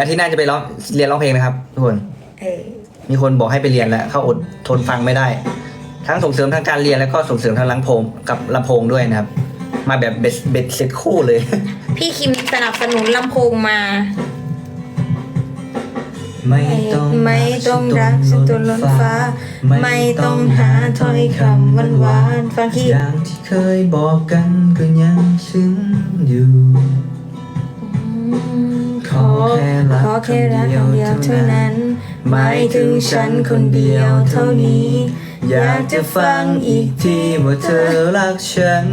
อาทิตย์หน้าจะไปร้องเรียนร้องเพลงนะครับทุกคน เออมีคนบอกให้ไปเรียนแล้วเขาอดทนฟังไม่ได้ ทั้งส่งเสริมทางการเรียนแล้วก็ส่งเสริมทางลำโพงกับลำโพงด้วยนะครับ มาแบบเบ็ดเบ็ดเสร็จคู่เลย พี่คิมสนับสนุนลำโพงมา ไม่ต้องไม่ต้องรักฉันตัวล้นฟ้า ไม่ต้องหาถ้อยคำหวานหวานๆฟังที่ อย่างที่เคยบอกกันก็ยังซึ้งอยู่ ขอขอแค่รักคำเดียวเท่านั้น หมายถึงฉันคนเดียวเท่านี้ อยากจะฟังอีกทีว่าเธอรักฉัน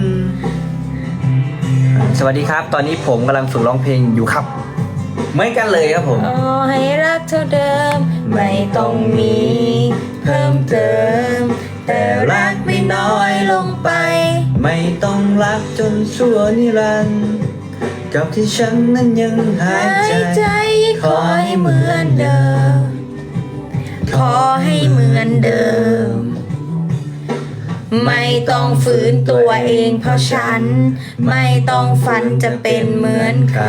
สวัสดีครับ ตอนนี้ผมกำลังฝึกร้องเพลงอยู่ครับเหมือนกันเลยครับผมขอให้รักเท่าเดิม ไม่ต้องมี เพิ่มเติม แต่รักไม่น้อยลงไป ไม่ต้องรักจนชั่วนิรันดร์ กับที่ฉันนั้นยังหาหายยใจ ใจขอให้เหมือนเดิม ขอให้เหมือนเดิม ไม่ต้องฝืนตัวเองเพราะฉัน ไม่ต้องฝันจะเป็นเหมือนใคร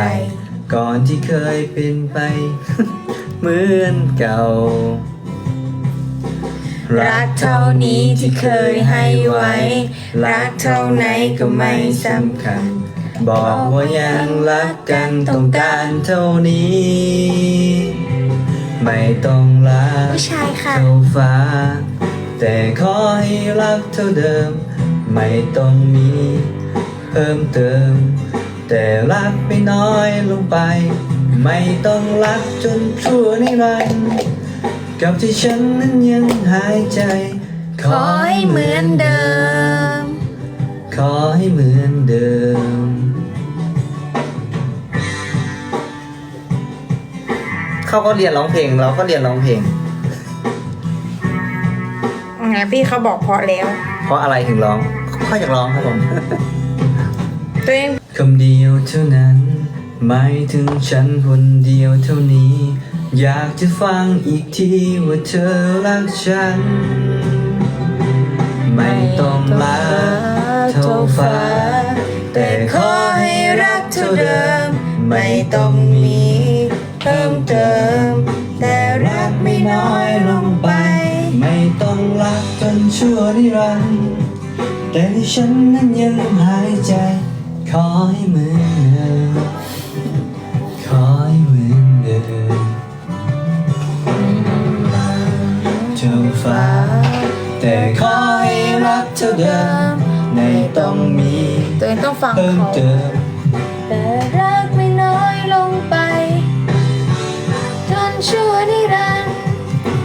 ก่อนที่เคยเป็นไป เหมือนเก่า รักเท่านี้ที่เคยให้ไว้ รักเท่าไหนก็ไม่สำคัญ บอกว่ายังรักกันต้องการเท่านี้ ไม่ต้องรักผู้ชายค่ะ เท่าฟ้า แต่ขอให้รักเท่าเดิม ไม่ต้องมี เพิ่มเติม แต่รักไม่น้อยลงไป ไม่ต้องรักจนชั่วนิรันดร์กับที่ฉันนั้นยังหายใจ ขอให้เหมือนเดิม ขอให้เหมือนเดิม เขาก็เรียนร้องเพลง เราก็เรียนร้องเพลง ไงพี่เขาบอกเพราะแล้ว เพราะอะไรถึงร้องเขาอยากร้องครับผม ตัวเองคำเดียวเท่านั้นหมายถึงฉันคนเดียวเท่านี้ อยากจะฟังอีกทีว่าเธอรักฉัน ไม่ต้องรักเท่าฟ้า แต่ขอให้รักเท่าเดิม ไม่ต้องมี เพิ่มเติม แต่รักไม่น้อยลงไป ไม่ต้องรักจนชั่วนิรันดร์แต่ที่ฉันนั้นยังหายใจ ขอให้เหมือนเดิมขอให้เหมือนเดิมเท่าฟ้า แต่ขอให้รักเท่าเดิมไม่ต้องมีตัวเองต้องฟังเพิ่มเขาเติมแต่รักไม่น้อยลงไปจน ชั่วนิรันดร์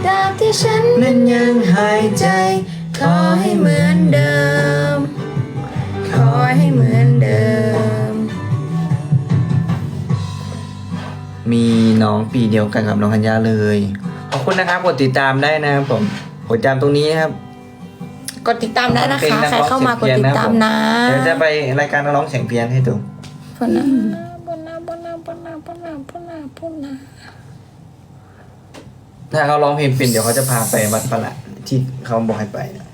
ตราบที่ฉันนั้นยังหายใจ ขอให้เหมือนเดิม ขอให้เหมือนเดิม มีน้องปีเดียวกันกับน้องธัญญาเลย ขอบคุณนะครับกดติดตามได้นะครับผมกดติดตามตรงนี้นะครับ กดติดตามได้นะเป็นคะนักใครร้องเข้ามากดเสียงเพี้ยนติดตามนะเดี๋ยวจะไปรายการนักร้องเสียงเพี้ยนให้ดูพูดนะพูดนะพูดนะพูดนะพูดนะพูดนะพูดนะ ถ้าเขาร้องเพลงเป็นเดี๋ยวเขาจะพาไปวัดประหละที่เขาบอกให้ไปนะ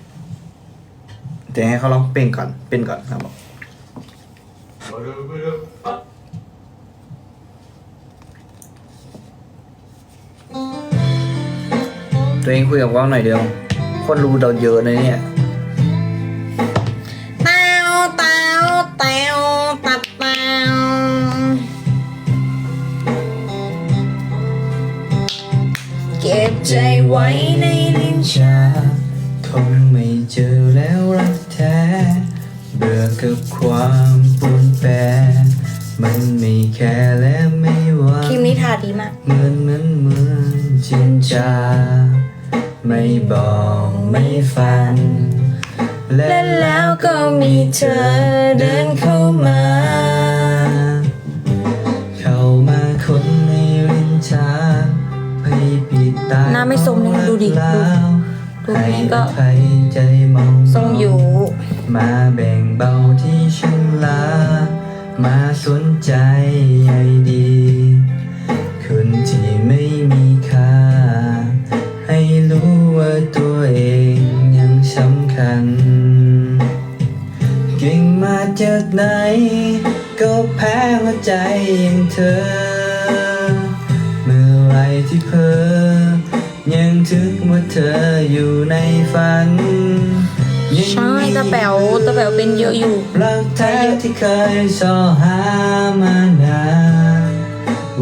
แต่ให้เขาร้องเป็นก่อนเป็นก่อนครับบอกตัวเองคุยกับว่างหน่อยเดียว คนรู้เราเยอะนะเนี่ย เก็บใจไว้ในลิ้นชักคงไม่เจอแล้วรักแท้ เบื่อกับความปนแปรมันไม่แค่และไม่หว่าคลิปนี้ถ่ายดีมาก เหมือนเหมือนเหมือนจินจา ไม่บอกไม่ฟัน และและแล้วก็มีเธอเดินเข้ามาเข้า ทรงเลยดูดิดูแล้วดูให้นี่ก็อภัยใจมองทรงอยู่ มาแบ่งเบาที่ฉันลา มาสนใจใยดี คนที่ไม่มีค่า ให้รู้ว่าตัวเองยังสำคัญ เก่งมาจากไหน ก็แพ้หัวใจอย่างเธอที่เพ้อยัง ทึกว่าเธออยู่ในฝันยังใช่ตาแป๋วตาแป๋วเป็นเยอะอยู่รักแท้ที่เคยสอหามานาน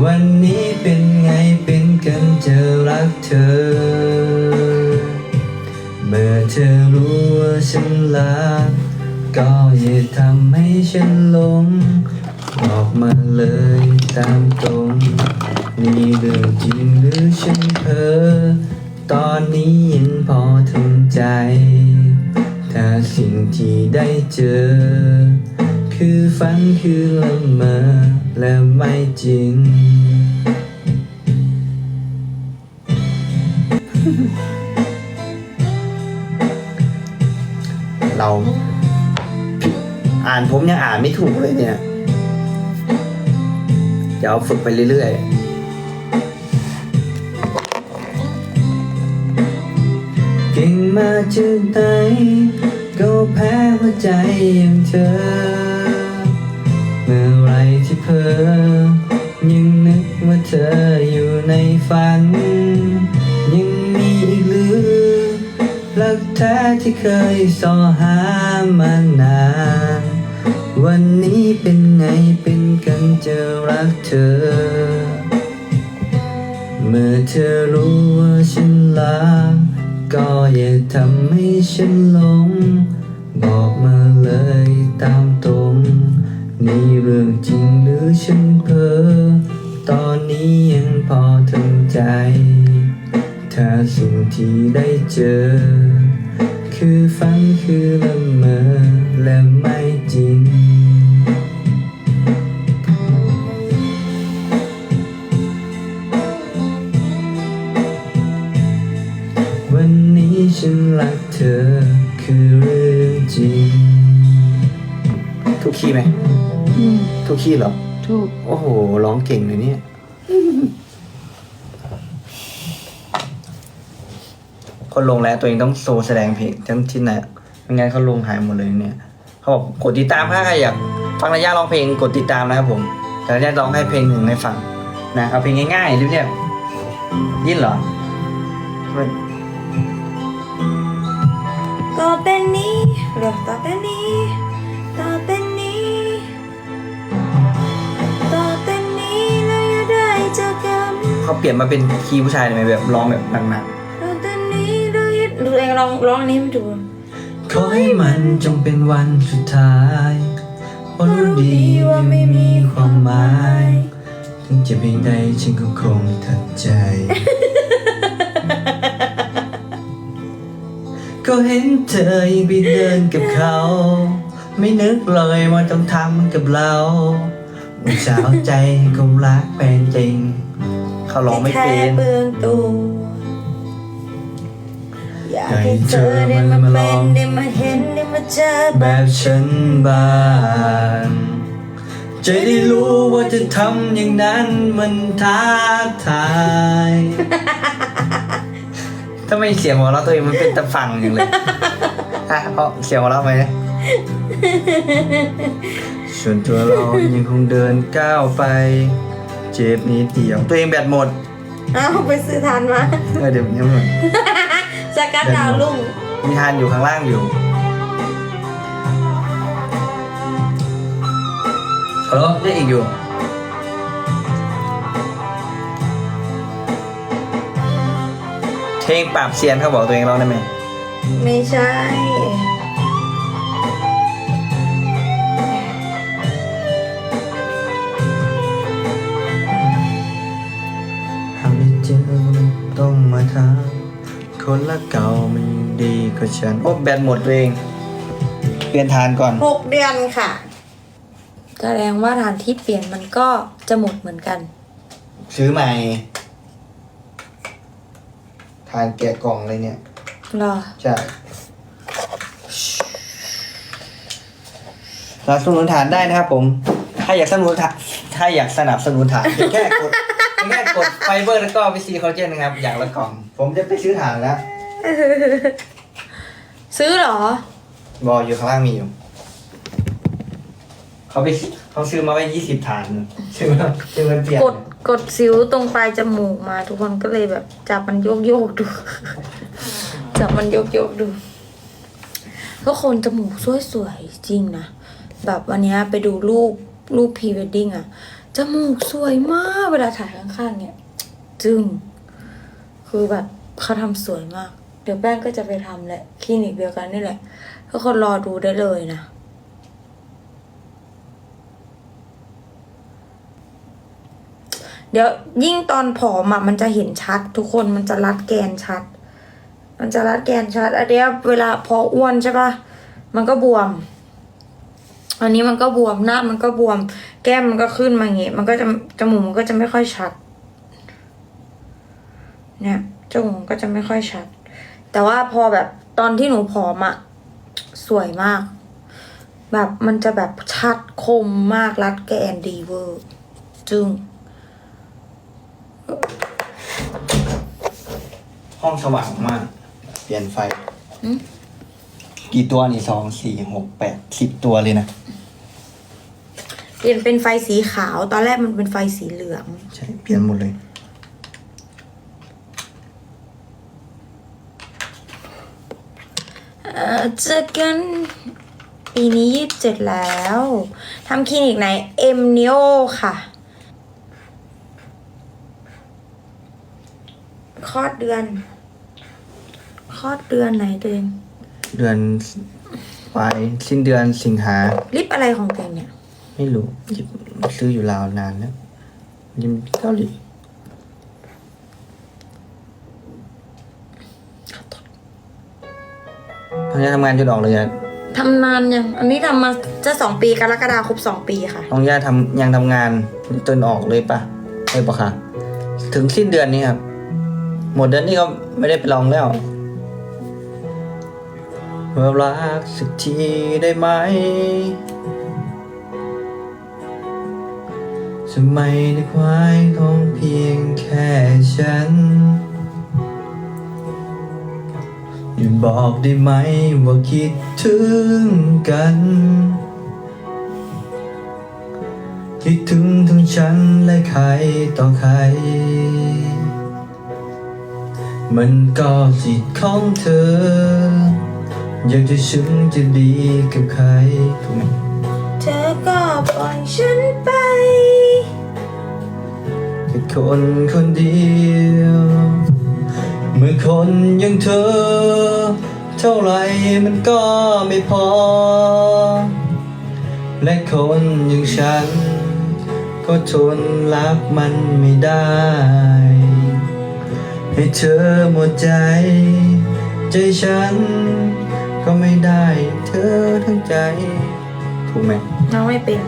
วันนี้เป็นไงเป็นกันเจอรักเธอ เมื่อเธอรู้ว่าฉันรักก็อย่าทำให้ฉันหลงบอกมาเลยตามตรง นี่เรื่องจริงหรือฉันเพ้อ ตอนนี้ยังพอทำใจ ถ้าสิ่งที่ได้เจอ คือฝันคือละเมอและไม่จริง เรา อ่านผมยังอ่านไม่ถูกเลยเนี่ย เดี๋ยวฝึกไปเรื่อยๆ มาจากไหนก็แพ้หัวใจอย่างเธอ เมื่อไรที่เพ้อยังนึกว่าเธออยู่ในฝัน ยังมีอีกหรือรักแท้ที่เคยสอหามานาน วันนี้เป็นไงเป็นกันเจอรักเธอ เมื่อเธอรู้ว่าฉันรัก ก็อย่าทำให้ฉันหลง บอกมาเลยตามตรง นี่เรื่องจริงหรือฉันเพ้อตอนนี้ยังพอทำใจ ถ้าสิ่งที่ได้เจอ คือฝันคือละเมอ ทุกคีย์เหรอ ถูก โอ้โห ร้องเก่งเลยเนี่ย คนลงแล้วตัวเองต้องโซแสดงเพลงทั้งที่ไหนไม่งั้นเขาลงหายหมดเลยเนี่ย เขาบอกกดติดตามถ้าใครอยากฟังระยะร้องเพลงกดติดตามนะครับผม แต่ระยะร้องให้เพลงหนึ่งให้ฟังนะเอาเพลงง่ายๆเรียบๆยินเหรอไม่ต่อแต่นี้เรื่องต่อแต่นี้ต่อแต่ เจอกันเขาเปลี่ยนมาเป็นคีย์ผู้ชายเลยไหมแบบร้องแบบหนักต่อแต่นี้เราจะดูเองร้องร้องอันนี้ไม่ถูกๆขอให้มันจงเป็นวันสุดท้ายเพราะรู้ดีว่าไม่มีความหมาย ถึงจะเพียงใดฉันก็คงทัดใจ ก็เห็นเธอยังไปเดินกับเขา ไม่นึกเลยว่าต้องทำกับเรา อุตส่าห์เอาใจให้คงรักเป็นจริง เขาร้องไม่เป็น แค่เบื้องตัวอยากให้เธอได้มาเป็นได้มาเห็นได้มาเจอแบบบฉันบ้างจะได้รู้ว่าจะทำอย่างนั้นมันท้าทายถ้าไม่เสียงหัวเราะตัวเองมันเป็นตะฟังอย่างเลยอะเอาเสียงหัวเราะไหม ส่วนตัวเรายังคงเดินก้าวไป เจ็บนิดเดียวตัวเองแบตหมดเอาไปซื้อทานมาเออเดี๋ยวยังหมดสกัดดาวลุ่งมีทานอยู่ข้างล่างอยู่ฮัลโหลได้อีกอยู่เพลงปราบเซียนเขาบอกตัวเองร้องได้ไหม ไม่ใช่ คนละเก่ามันยังดีกว่าฉันโอ้แบตหมดตัวเองเปลี่ยนทานก่อน หกเดือนค่ะ แสดงว่าฐานที่เปลี่ยนมันก็จะหมดเหมือนกัน ซื้อใหม่ทานแกะกล่องเลยเนี่ยเหรอ ใช่สนับสนุนฐานได้นะครับผม ถ้าอยากสนับสนุนฐานถ้าอยากสนับสนุนฐานเพียงแค่กดเพียงแค่กด ไฟเบอร์แล้วก็วิซีคอลเจนนะครับ อย่างละกล่อง ผมจะไปซื้อฐานแล้วซื้อเหรอ บออยู่ข้างล่างมีอยู่ เขาไปเขาซื้อมาไว้ยี่สิบฐานซื้อมาซื้อมาเปลี่ยนกดกดสิวตรงปลายจมูกมา ทุกคนก็เลยแบบจับมันโยกโยกๆดู จับมันโยกโยกๆดูทุกคนจมูกสวยๆจริงนะ แบบวันเนี้ยไปดูรูปรูปพรีเวดดิ้งอะจมูกสวยมากเวลาถ่ายข้างๆเนี่ย จึงคือแบบเขาทำสวยมาก เดี๋ยวแป้งก็จะไปทำแหละคลินิกเดียวกันนี่แหละทุกคนรอดูได้เลยนะ เดี๋ยวยิ่งตอนผอมอะมันจะเห็นชัด ทุกคนมันจะรัดแกนชัด มันจะรัดแกนชัดอันเนี้ยเวลาพออ้วนใช่ปะมันก็บวมอันนี้มันก็บวมหน้ามันก็บวม แก้มมันก็ขึ้นมาอย่างงี้มันก็จะจมูกมันก็จะไม่ค่อยชัด เนี่ยจมูกก็จะไม่ค่อยชัด แต่ว่าพอแบบตอนที่หนูผอมอะสวยมาก แบบมันจะแบบชัดคมมากรัดแกนดีเวอร์จึงห้องสว่างมาก เปลี่ยนไฟ อืมกี่ตัวนี่สองสี่หกแปดสิบตัวเลยนะ เปลี่ยนเป็นไฟสีขาว ตอนแรกมันเป็นไฟสีเหลือง ใช่ เปลี่ยนหมดเลย เอ่อเจอกันปีนี้ยี่สิบเจ็ดแล้วทำคลินิกไหนเอ็มนิโอค่ะ คลอดเดือน คลอดเดือนไหนตัวเองเดือนปลายสิ้นเดือนสิงหาลิปอะไรของตัวเองเนี่ย ไม่รู้หยิบซื้ออยู่ลาวนานแล้วยิมเกาหลี พยายามทำงานจนออกเลยอะทำนานยัง อันนี้ทำมาจะสองปีกรกฎาคมสองปีค่ะ น้องย่าทำยังทำงานจนออกเลยปะเลยปะคะถึงสิ้นเดือนนี้ครับ หมดเดือนนี้ก็ไม่ได้ไปลองแล้วเมื่อรักสักทีได้ไหมจะไม่ได้ควายของเพียงแค่ฉัน อย่าบอกได้ไหมว่าคิดถึงกัน คิดถึงทั้งฉันและใครต่อใคร มันก็สิทธิ์ของเธอ อยากจะฉันจะดีกับใครถูกไหมเธอก็ปล่อยฉันไปแค่คนคนเดียว เมื่อคนอย่างเธอ เท่าไรมันก็ไม่พอ และคนอย่างฉัน ก็ทนรับมันไม่ได้ ให้เธอหมดใจ ใจฉัน ก็ไม่ได้เธอทั้งใจ ถูกไหมน้องไม่เป็น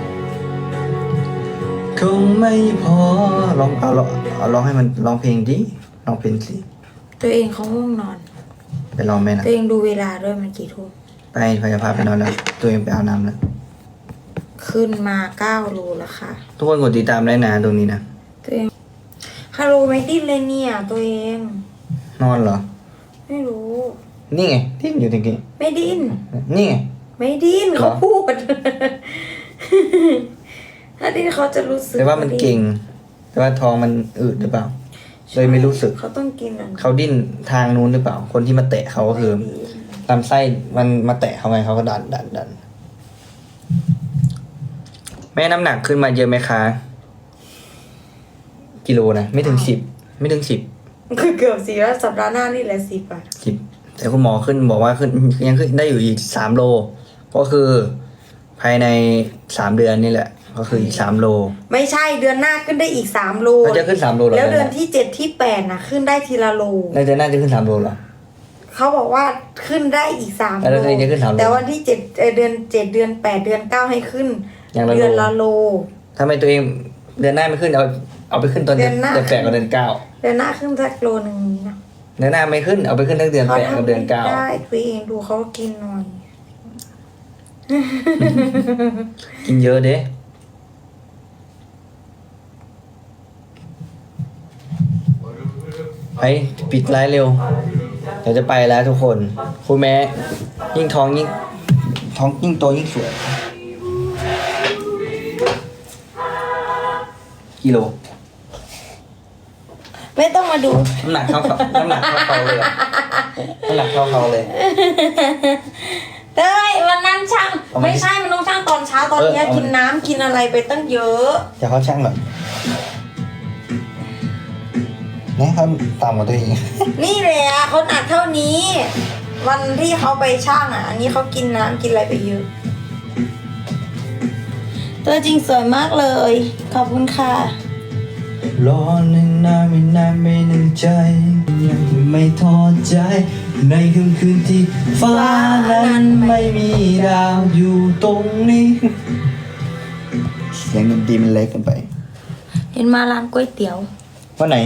คงไม่พอลองเอาลองเอาลองให้มันร้องเพลงดิร้องเพลงสิ ตัวเองเขาง่วงนอน ไปลองไหมนะตัวเองดูเวลาด้วยมันกี่ทุ่มไปพยาพาไปนอนแล้ว ตัวเองไปอาบน้ำแล้วขึ้นมาเก้าโลแล้วค่ะ ทุกคนกดติดตามได้นะตรงนี้นะตัวเองคาโลไม่ดิ้นเลยเนี่ย ตัวเอง นอนเหรอ ไม่รู้ นี่ไงที่อยู่ตะกี้ไม่ดิ้น นี่ไงไม่ดิ้นเหรอเขาพูด ถ้าดิ้นเขาจะรู้สึกแต่ว่ามันเก่ง แต่ว่าท้องมันอืดหรือเปล่า เลยไม่รู้สึก เขาต้องกินอันเขาดิ้นทางนู้นหรือเปล่า คนที่มาเตะเขาก็คือลำไส้มันมาเตะเขาไงเขาก็ดันดันดัน แม่น้ำหนักขึ้นมาเยอะไหมคะ กิโลนะไม่ถึงสิบไม่ถึงสิบคือเกือบสี่แล้วสัปดาห์หน้านี่แหละสิบอะสิบแต่คุณหมอขึ้นบอกว่าขึ้นยังขึ้นได้อยู่อีกสามโล ก็คือภายในสามเดือนนี่แหละ ก็คืออีกสามโล ไม่ใช่เดือนหน้าขึ้นได้อีกสามโลมันจะขึ้นสามโลเหรอแล้วเดือนที่เจ็ดที่แปดนะขึ้นได้ทีละโลในเดือนหน้าจะขึ้นสามโลเหรอเขาบอกว่าขึ้นได้อีกสามแล้วเดือนนี้จะขึ้นสามโลแต่วันที่เจ็ดเอ่อเดือนเจ็ดเดือนแปดเดือนเก้าให้ขึ้นอย่างละโลเดือนละโลทำไมตัวเองเดือนหน้าไม่ขึ้นเอาเอาไปขึ้นตอนเดือนเดือนหน้าเดือนแปดกับเดือนเก้าเดือนหน้าขึ้นสักโลหนึ่งนะเดือนหน้าไม่ขึ้นเอาไปขึ้นทั้งเดือนแปดกับเดือนเก้าได้ตัวเองดูเขากินหน่อย กินเยอะเด้ ไปปิดไลฟ์เร็วเดี๋ยวจะไปแล้วทุกคนครูแม้ยิ่งท้องยิ่งท้องยิ่งโตยิ่งสวยกิโลไม่ต้องมาดูน้ำหนักเท่าเขาน้ำหนักเท่าเขาเลยอะน้ำหนักเท่าเขาเลยเต้ยวันนั้นช่างเอามาไม่ใช่มันต้องช่างตอนเช้าตอนเออเนี้ยเอามากิกินน้ำกินอะไรไปตั้งเยอะจะเขาช่างหน่อย นี่เขาต่ำกว่าตัวเองนี่แหละเขาหนักเท่านี้ วันที่เขาไปช่างอะ อันนี้เขากินน้ำกินอะไรไปเยอะตัวจริงสวยมากเลย ขอบคุณค่ะรอหนึ่งนานไม่นานไม่หนึ่งใจ ยังไม่ท้อใจ ในคืนคืนที่ฟ้านั้นไม่มีดาวอยู่ตรงนี้เสียงดนตรีมันเล็กเกันไป เห็นมาร้านก๋วยเตี๋ยวว่าไหน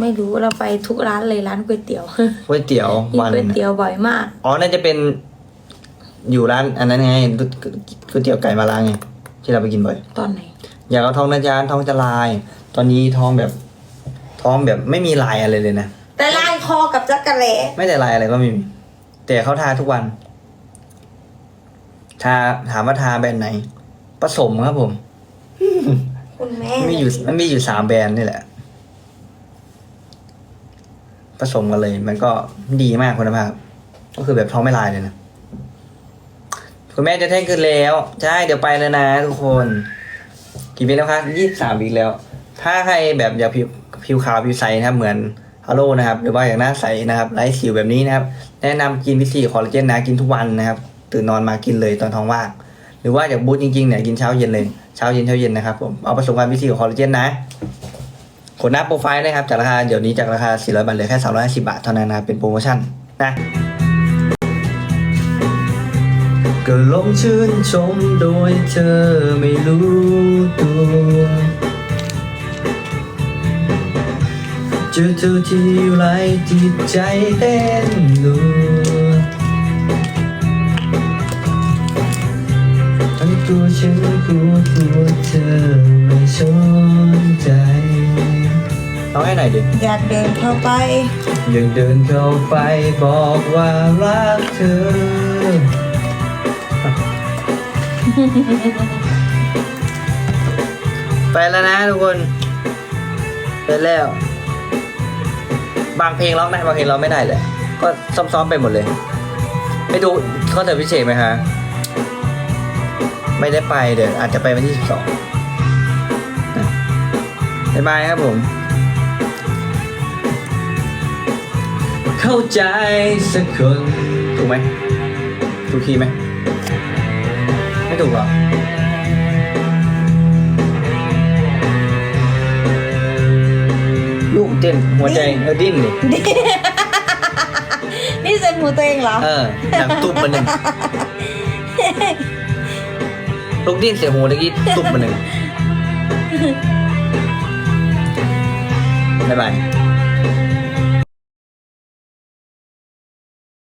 ไม่รู้เราไปทุกร้านเลยร้านก๋วยเตี๋ยวก๋วยเตี๋ยวกินวันก๋วยเตี๋ยวบ่อยมาก อ๋อน่าจะเป็น อยู่ร้านอันนั้นไงก๋วยเตี๋ยวไก่มาลาไงที่เราไปกินบ่อย ตอนไหน อยากเอาท้องนะจ๊ะท้องจะลาย ตอนนี้ท้องแบบ ท้องแบบไม่มีลายอะไรเลยนะแต่ลายคอกับจักระแลไม่แต่ลายอะไรก็ไม่มีแต่เขาทาทุกวัน ทาถามว่าทาแบรนด์ไหนผสมครับผม คุณแม่มันมีอยู่มันมีอยู่สามแบรนด์นี่แหละ ผสมกันเลย มันก็ดีมากคุณภาพ ก็คือแบบท้องไม่ลายเลยนะ คุณแม่จะแท่งคืนแล้ว ใช่เดี๋ยวไปแล้วนะทุกคน กี่ปีแล้วครับยี่สิบสามปีแล้ว ถ้าใครแบบอยากผิวผิวขาวผิวใสนะครับ เหมือนฮัลโหลนะครับ หรือว่าอยากหน้าใสนะครับไร้สิวแบบนี้นะครับ แนะนำกินวิซีคอลลาเจนนะกินทุกวันนะครับ ตื่นนอนมากินเลยตอนท้องว่าง หรือว่าอยากบูตจริงๆเนี่ยกินเช้าเย็นเลย เช้าเย็นเช้าเย็นนะครับผม เอาผสมกันวิซีกับคอลลาเจนนะ ขนหน้าโปรไฟล์นะครับจากราคาเดี๋ยวนี้จากราคา 400 บาทเหลือแค่ 350 บาทเท่านั้นนะเป็นโปรโมชั่นนะก็ลงชื่นชมโดยเธอไม่รู้ตัว เจอเธอที่ไรจิตใจเต้นรัวทั้งตัวฉันกลัวกลัวเธอไม่สนใจเอา ให้หน่อยดิอยากเดินเข้าไป ยังเดินเข้าไปบอกว่ารักเธอ ไปแล้วนะทุกคนไปแล้ว บางเพลงร้องได้บางเพลงร้องไม่ได้เลย ก็ซ้อมๆไปหมดเลย ไปดูคอนเสิร์ตพิเศษไหมคะไม่ได้ไปเดี๋ยวอาจจะไปวันที่สิบสองบ๊ายบายครับผม เข้าใจสักคนถูกไหมถูกคีย์ไหมไม่ถูกหรอลูกเต้นหัวใจเออดิ้นดินี่เซ็นหูตัวเองเหรอ เออหนังตุบมันหนึ่งลูกดิ้นเสียหูตะกี้ตุบมันหนึ่งบ๊ายบาย